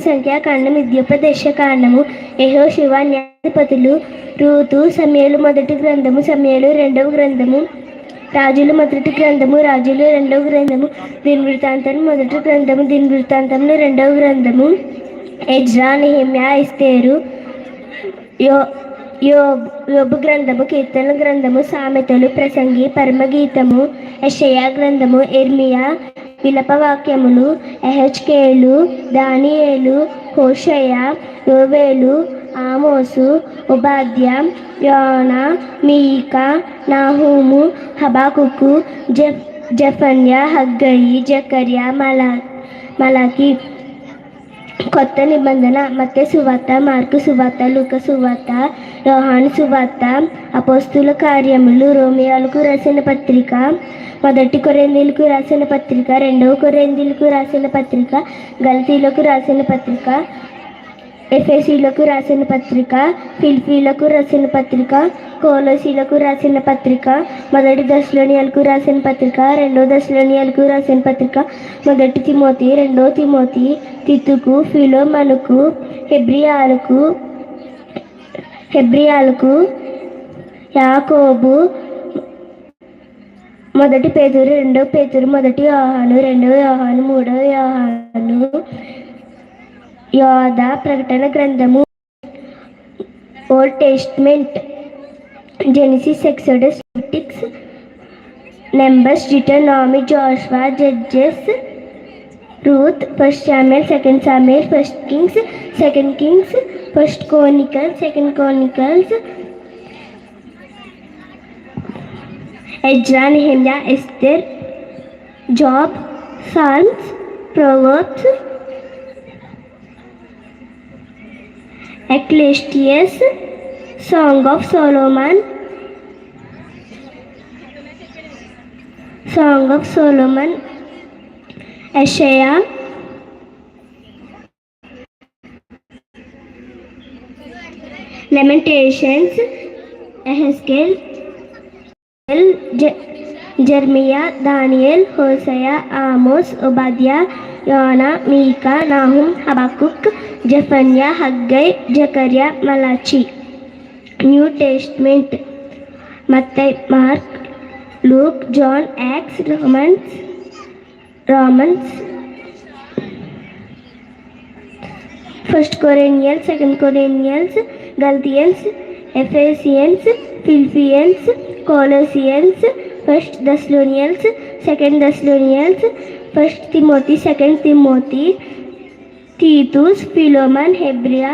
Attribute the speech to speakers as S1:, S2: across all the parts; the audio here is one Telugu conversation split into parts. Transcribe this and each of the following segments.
S1: సంఖ్యాకాండం విద్యోపదేశ కాండము యహో శివ న్యాయాధిపతులు రూతు సమయలు మొదటి గ్రంథము సమయలు రెండవ గ్రంథము రాజులు మొదటి గ్రంథము రాజులు రెండవ గ్రంథము దీని వృత్తాంతం మొదటి గ్రంథము దీని వృత్తాంతంలో రెండవ గ్రంథము. ఎజ్రా నిహిమ్యా ఇస్తేరు యో యోబు గ్రంథము కీర్తన గ్రంథము సామెతలు ప్రసంగి పరమగీతము యషయా గ్రంథము ఎర్మియా విలపవాక్యములు ఎహెచ్కేలు దానియేలు హోషయ యోవేలు ఆమోసు ఉపాధ్య యోన మీక నాహూము హబాకుకు జఫన్య హగ్గయి జకర్య మలా మలాకి. కొత్త నిబంధన మత్య సువార్త మార్కు సువార్త లూక సువార్త యోహాను సువార్త అపోస్తుల కార్యములు రోమియాలకు రాసిన పత్రిక మొదటి కొరేందీలకు రాసిన పత్రిక రెండవ కొరేందీలకు రాసిన పత్రిక గల్తీలకు రాసిన పత్రిక ఎఫ్ఎసీలకు రాసిన పత్రిక ఫిల్ఫీలకు రాసిన పత్రిక కోలసీలకు రాసిన పత్రిక మొదటి దశలోనియాలకు రాసిన పత్రిక రెండో దశలోనియాలకు రాసిన పత్రిక మొదటి తిమోతి రెండో తిమోతి తిత్తుకు ఫిలోమనుకు హెబ్రియాలకు హెబ్రియాలకు యాకోబు మొదటి పేదూరు రెండో పేదూరు మొదటి యోహాను రెండవ యోహాను మూడో యోహాను యోధ ప్రకటన గ్రంథము Old Testament Genesis Exodus Leviticus Numbers Deuteronomy Joshua Judges Ruth first Samuel second Samuel first Kings second Kings first Chronicles second Chronicles Ezra Nehemiah Esther Job Psalms Proverbs Ecclesiastes, Song of Solomon, Song of Solomon, Isaiah, Lamentations, Ezekiel, Jeremiah Daniel Hosea Amos Obadiah Jonah Micah Nahum Habakkuk Zephaniah Haggai Zechariah Malachi New Testament Matthew Mark Luke John Acts Romans Romans First Corinthians Second Corinthians Galatians Ephesians Philippians Colossians First Thessalonians, Second Thessalonians, First Timothy, Second Timothy, Titus, Philemon, Hebrew,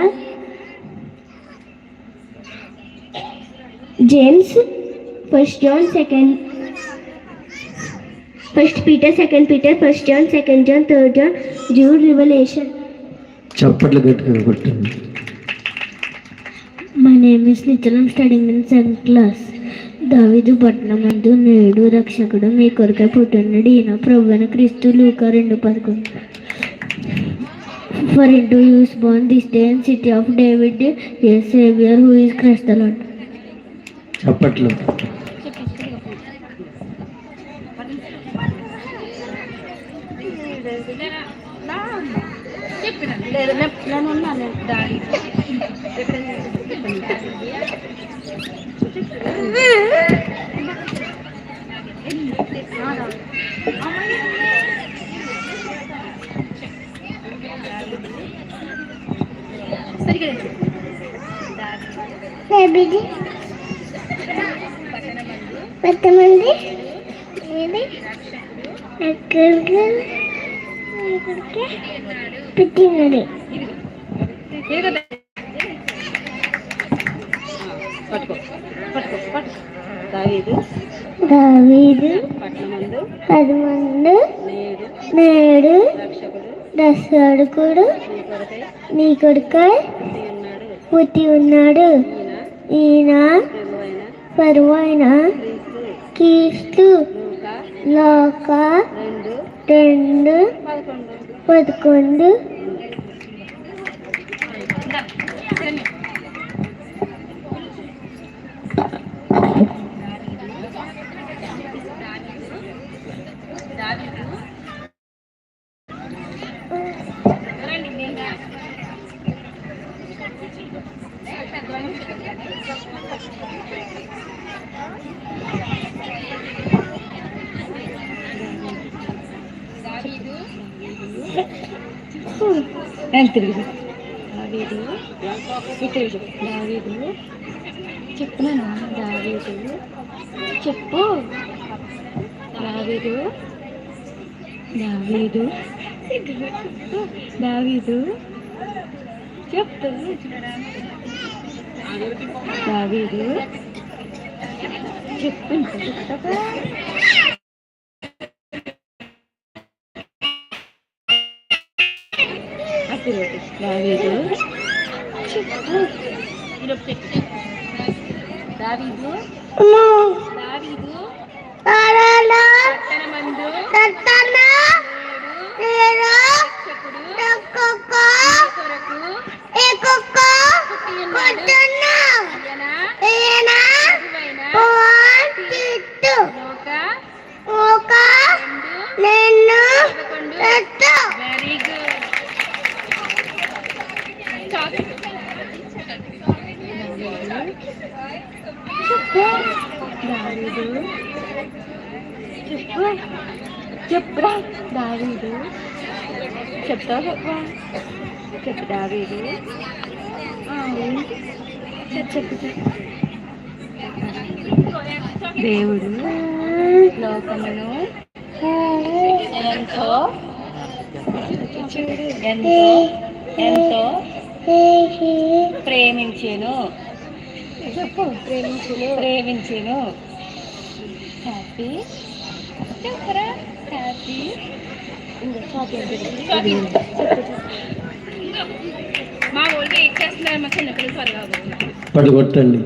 S1: James, First John, Second, First Peter, Second Peter, First John, Second John, Third John, Jude, Revelation.
S2: చప్పట్లు గట్టిగా కొట్టండి
S1: My name is Nitin. I'm studying in seventh class. దావిదు పట్టణమందు నేడు రక్షకుడు మీ కొరకై పుట్టినడు. ఈయన ప్రభువైన క్రీస్తు లూకా రెండు పదకొండు. For unto us born this day in city of David a saviour who is Christ the Lord
S2: చప్పట్లు
S1: బేబీది ఏది ఎక్కడికి పెట్టినది
S3: పట్టుకో పట్టుకో పట్టుకో దావీదు
S1: దావీదు
S3: పట్టణమందు
S1: పది
S3: నేడు
S1: నేడు నస్రాడుకుడు
S3: నీ
S1: కొడుకై
S3: పుట్టి ఉన్నాడు. ఈయన
S1: పరువైన కీస్తు
S3: లోక రెండు పదకొండు
S4: ఎంత తిరిగి దావీదు ఇక్కడ చెప్పు దావీదు చెప్తున్నాను దావీదు చెప్పు. దావీదు దావీదు దావీదు చెప్తు దావీదు చెప్పు. దావీదు దావీదు పట్టణమందు నేడు రక్షకుడు నీ కొరకు పుట్టియున్నాడు. ఈయన ప్రభువైన లోక రెండు పదకొండు వెరీ గుడ్ దావీదు చెప్పు చెప్పురా దావీదు చెప్తావా చెప్పా చెప్పు దావీదు చెప్పు దేవుడు లోకమును ఎంతో ఎంతో ఎంతో ప్రేమించెను చెప్పు ప్రేమించును ప్రేమించెను హ్యాపీ హ్యాపీ మా ఇచ్చేస్తున్నారు మా చిన్నపిల్లలు త్వరగా
S2: పడగొట్టండి